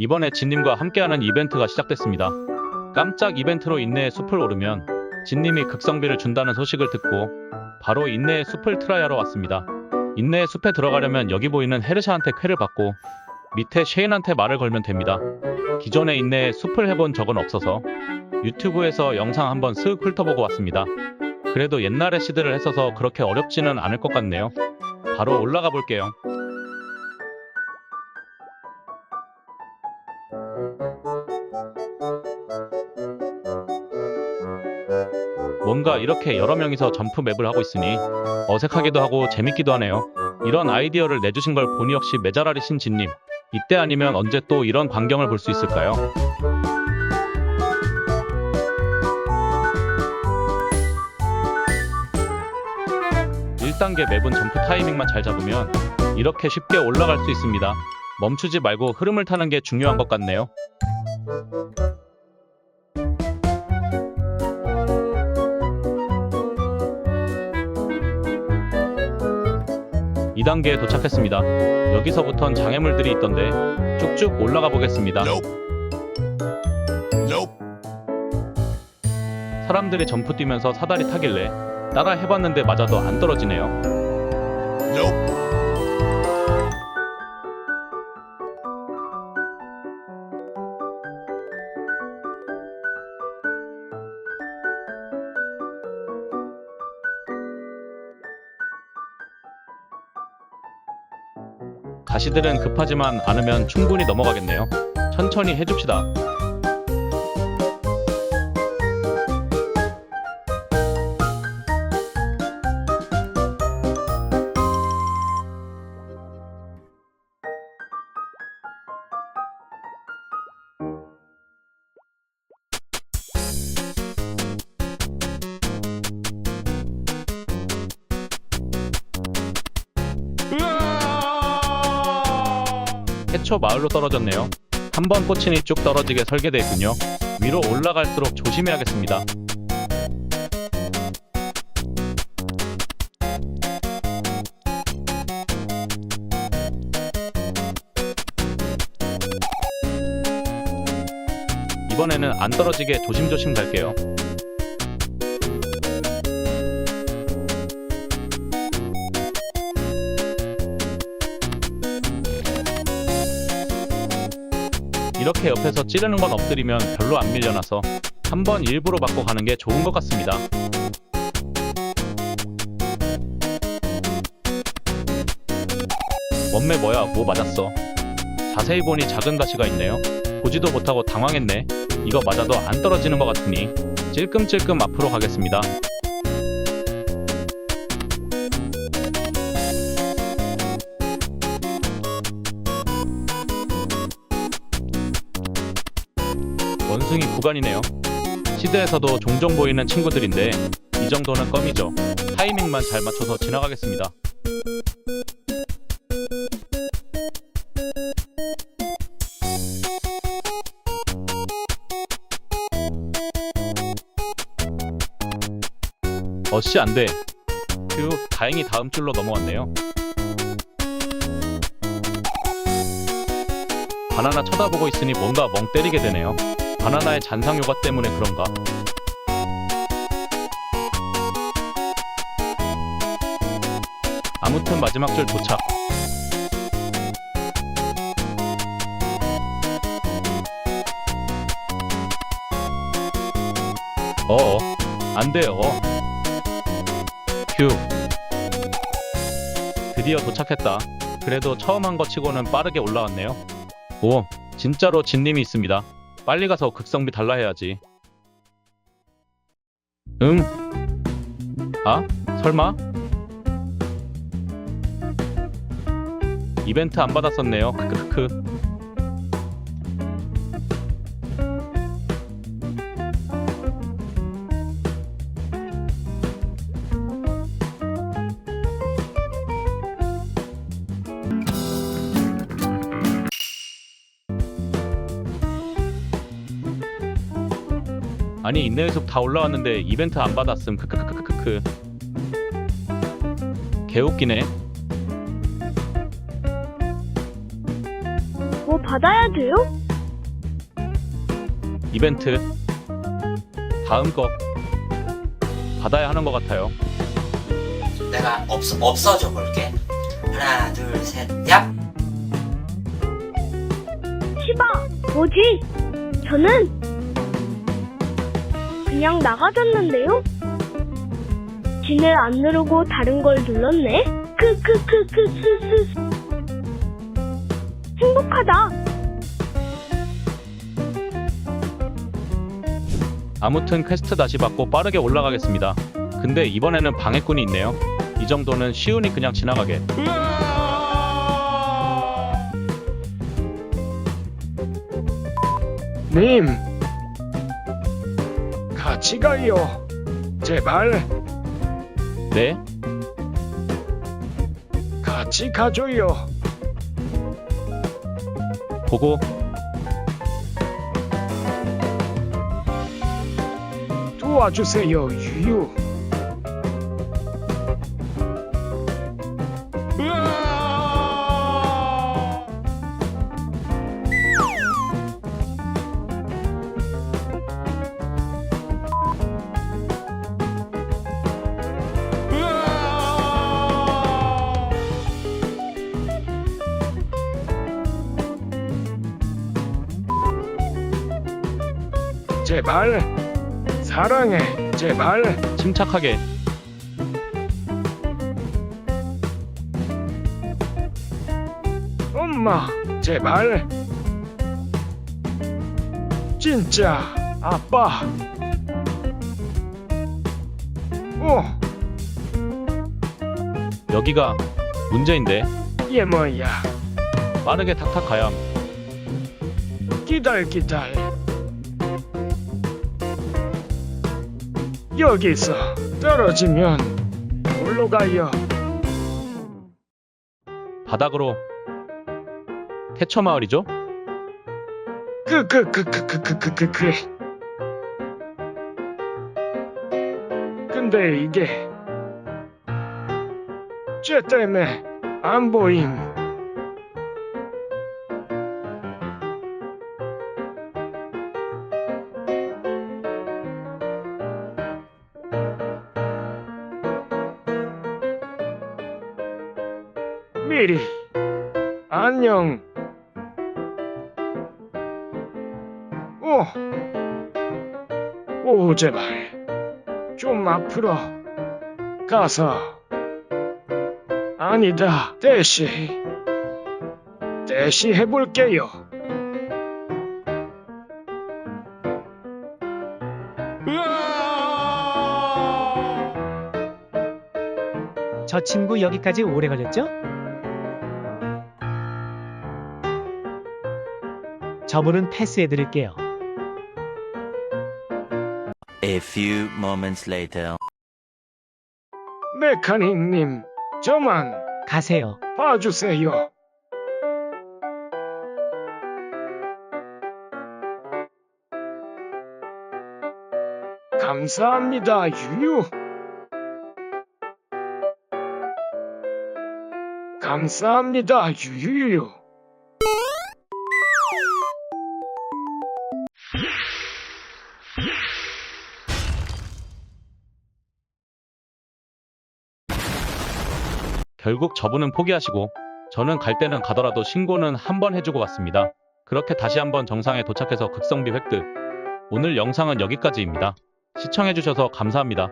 이번에 진님과 함께하는 이벤트가 시작됐습니다. 깜짝 이벤트로 인내의 숲을 오르면 진님이 극성비를 준다는 소식을 듣고 바로 인내의 숲을 트라이하러 왔습니다. 인내의 숲에 들어가려면 여기 보이는 헤르샤한테 쾌를 받고 밑에 쉐인한테 말을 걸면 됩니다. 기존에 인내의 숲을 해본 적은 없어서 유튜브에서 영상 한번 쓱 훑어보고 왔습니다. 그래도 옛날에 시드를 했어서 그렇게 어렵지는 않을 것 같네요. 바로 올라가 볼게요. 뭔가 이렇게 여러 명이서 점프 맵을 하고 있으니 어색하기도 하고 재밌기도 하네요. 이런 아이디어를 내주신 걸 보니 역시 메자라리 신 진님. 이때 아니면 언제 또 이런 광경을 볼 수 있을까요? 일단계 맵은 점프 타이밍만 잘 잡으면 이렇게 쉽게 올라갈 수 있습니다. 멈추지 말고 흐름을 타는 게 중요한 것 같네요. 2단계에 도착했습니다. 여기서부턴 장애물들이 있던데 쭉쭉 올라가 보겠습니다. 사람들이 점프 뛰면서 사다리 타길래 따라 해봤는데 맞아도 안 떨어지네요. 가시들은 급하지만 않으면 충분히 넘어가겠네요. 천천히 해줍시다. 해초 마을로 떨어졌네요. 한번 꽂히니 쭉 떨어지게 설계되어 있군요. 위로 올라갈수록 조심해야겠습니다. 이번에는 안 떨어지게 조심조심 갈게요. 이렇게 옆에서 찌르는 건 엎드리면 별로 안 밀려나서 한번 일부러 맞고 가는 게 좋은 것 같습니다. 원매 뭐야 뭐 맞았어. 자세히 보니 작은 가시가 있네요. 보지도 못하고 당황했네. 이거 맞아도 안 떨어지는 것 같으니 찔끔찔끔 앞으로 가겠습니다. 원숭이 구간이네요. 시드에서도 종종 보이는 친구들인데 이 정도는 껌이죠. 타이밍만 잘 맞춰서 지나가겠습니다. 어씨 안돼. 휴 다행히 다음 줄로 넘어왔네요. 바나나 쳐다보고 있으니 뭔가 멍 때리게 되네요. 바나나의 잔상 요가 때문에 그런가? 아무튼 마지막 줄 도착. 어어, 안 돼요. 휴. 드디어 도착했다. 그래도 처음 한 거 치고는 빠르게 올라왔네요. 오, 진짜로 진님이 있습니다. 빨리 가서 극성비 달라 해야지. 응? 아? 설마? 이벤트 안 받았었네요. 크크크크. 아니 인내의 숲다 올라왔는데 이벤트 안 받았음 크크크크크크 개웃기네 뭐 받아야 돼요? 이벤트. 다음 거. 받아야 하는 것 같아요. 내가 없, 없어져 볼게. 하나, 둘, 셋, 얍! 시바, 뭐지? 저는 그냥 나가졌는데요? 진을 안 누르고 다른 걸 눌렀네? 크크크크크크 행복하다. 아무튼 퀘스트 다시 받고 빠르게 올라가겠습니다. 근데 이번에는 방해꾼이 있네요. 이 정도는 쉬우니 그냥 지나가게. 님, 같이 가요. 제발 네? 같이 가줘요. 보고 도와주세요, 유유. 제발 사랑해, 제발. 침착하게. 엄마, 제발. 진짜 아빠. 오, 여기가 문제인데 얘 뭐야? 빠르게 탁탁 가야 함. 기다려, 기다려. 여기서 떨어지면 올라가요. 바닥으로 태초 마을이죠? 그, 그, 그, 그, 그, 그, 그, 그, 그. 근데 이게 쟤 때문에 안 보임. 미리 안녕. 오, 오 제발 좀 앞으로 가서 아니다 대시 대시 해볼게요. 저 친구 여기까지 오래 걸렸죠? 저분은 패스해드릴게요. A few moments later. 메카닉님 저만 가세요. 봐주세요. 감사합니다, 유유. 감사합니다, 유유유. 결국 저분은 포기하시고 저는 갈 때는 가더라도 신고는 한번 해주고 갔습니다. 그렇게 다시 한번 정상에 도착해서 극성비 획득. 오늘 영상은 여기까지입니다. 시청해주셔서 감사합니다.